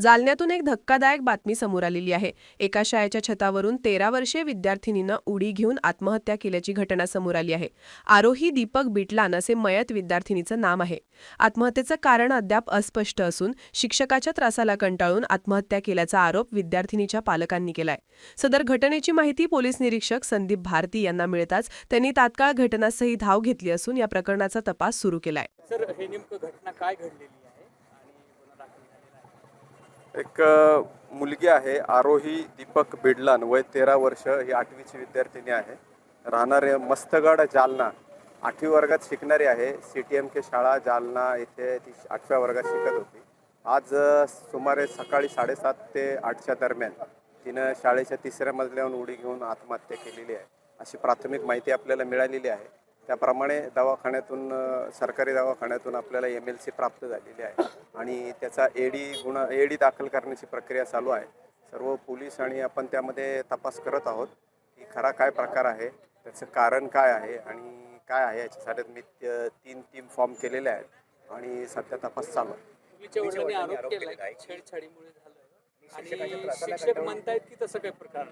जालन्यातून एक धक्कादायक बातमी समोर आलेली आहे. एका शाळेच्या छतावरून तेरा वर्षीय विद्यार्थिनीनं उडी घेऊन आत्महत्या केल्याची घटना समोर आली आहे. आरोही दीपक बिटलान असे मयत विद्यार्थिनीचं नाम आहे. आत्महत्येचं कारण अद्याप अस्पष्ट असून शिक्षकाच्या त्रासाला कंटाळून आत्महत्या केल्याचा आरोप विद्यार्थिनीच्या पालकांनी केलाय. सदर घटनेची माहिती पोलीस निरीक्षक संदीप भारती यांना मिळताच त्यांनी तात्काळ घटनास्थळी धाव घेतली असून या प्रकरणाचा तपास सुरू केलाय. सर हे नेमकं घटना काय घडलेली आहे आणि गुन्हा दाखल झालेला आहे एक मुलगी आहे आरोही दीपक बिडलान वय तेरा वर्ष ही आठवीची विद्यार्थिनी आहे. राहणारे मस्तगड जालना. आठवी वर्गात शिकणारी आहे. सी टी एम के शाळा जालना येथे ती आठव्या वर्गात शिकत होती. आज सुमारे सकाळी साडेसात ते आठच्या दरम्यान तिनं शाळेच्या तिसऱ्या मजल्याहून उडी घेऊन आत्महत्या केलेली आहे. अशी प्राथमिक माहिती आपल्याला मिळालेली आहे. त्याप्रमाणे दवाखान्यातून सरकारी दवाखान्यातून आपल्याला एम एल सी प्राप्त झालेली आहे. आणि त्याचा एडी गुन्हा एडी दाखल करण्याची प्रक्रिया चालू आहे. सर्व पोलीस आणि आपण त्यामध्ये तपास करत आहोत की खरा काय प्रकार आहे त्याचं कारण काय आहे आणि काय आहे याच्यासाठी मी तीन टीम फॉर्म केलेले आहेत आणि सध्या तपास चालू आहे. शिक्षक म्हणतायत की तसं काही प्रकार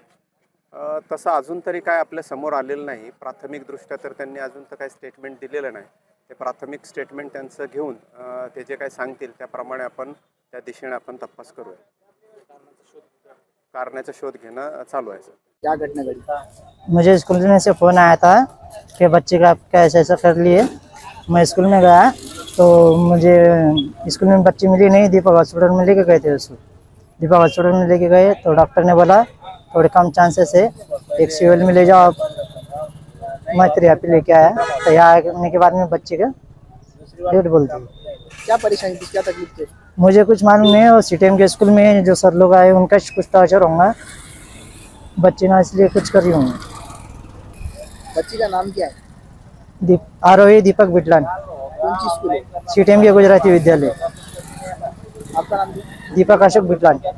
तसं अजून तरी काय आपल्यासमोर आलेलं नाही. प्राथमिकदृष्ट्या तर त्यांनी अजून तर काही स्टेटमेंट दिलेलं नाही. ते प्राथमिक स्टेटमेंट त्यांचं घेऊन ते जे काय सांगतील त्याप्रमाणे आपण त्या दिशेने आपण तपास करूया. कारणाचा शोध घेणं चालू आहे सर. क्या घटना घड़ी मुझे म्हणजे स्कूल में से फ़ोन आया था कि बच्चे का आपका ऐसा ऐसा कर लिए मैं स्कूल में गया तो मुझे स्कूल में बच्ची मिली नहीं दीपक हॉस्पिटल में लेके गए थे उसको दीपक हॉस्पिटल में लेके गए तो डॉक्टर ने बोला थोड़े कम चांसेस है एक सिविल में ले जाओ आप। मैं फिर यहाँ पे लेके आया। तो यहाँ आने के बाद में बच्चे का डेट बोलती है क्या परेशानी थी? क्या तकलीफ़ थी? मुझे कुछ मालूम नहीं है। और सी के स्कूल में जो सर लोग आए उनका कुछ टॉर्चर होगा। बच्चे ना इसलिए कुछ कर रही होंगे। बच्ची का नाम क्या है? दीप आरोही दीपक बिटलान। कौन सी स्कूल है? सीटीएम के गुजराती विद्यालय। आपका नाम दीपक अशोक बिटलान।